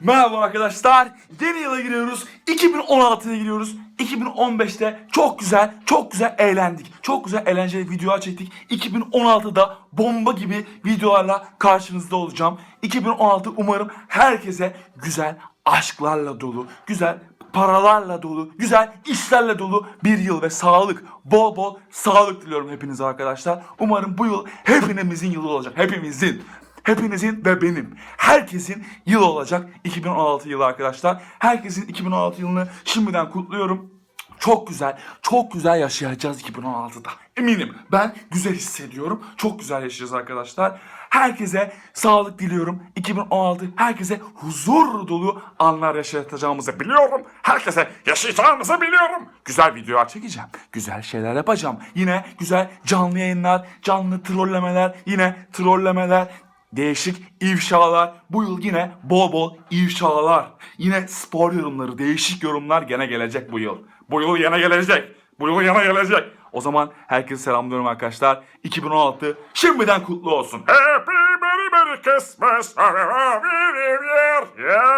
Merhaba arkadaşlar. Yeni yıla giriyoruz. 2016'ya giriyoruz. 2015'te çok güzel, çok güzel eğlendik. Çok güzel eğlenceli videolar çektik. 2016'da bomba gibi videolarla karşınızda olacağım. 2016 umarım herkese güzel aşklarla dolu, güzel paralarla dolu, güzel işlerle dolu bir yıl ve sağlık, bol bol sağlık diliyorum hepinize arkadaşlar. Umarım bu yıl hepinizin yılı olacak. Hepimizin. Hepinizin ve benim. Herkesin yıl olacak 2016 yılı arkadaşlar. Herkesin 2016 yılını şimdiden kutluyorum. Çok güzel, çok güzel yaşayacağız 2016'da. Eminim. Ben güzel hissediyorum. Çok güzel yaşayacağız arkadaşlar. Herkese sağlık diliyorum. 2016 herkese huzur dolu anlar yaşatacağımızı biliyorum. Herkese yaşayacağımızı biliyorum. Güzel videolar çekeceğim. Güzel şeyler yapacağım. Yine güzel canlı yayınlar, canlı trollemeler, yine trollemeler, Değişik ifşalar. Bu yıl yine bol bol ifşalar. Yine spor yorumları, değişik yorumlar gene gelecek bu yıl. Bu yıl yine gelecek. Bu yıl yine gelecek. O zaman herkese selamlıyorum arkadaşlar. 2016 şimdiden kutlu olsun. Happy Merry Merry Christmas. Yeah.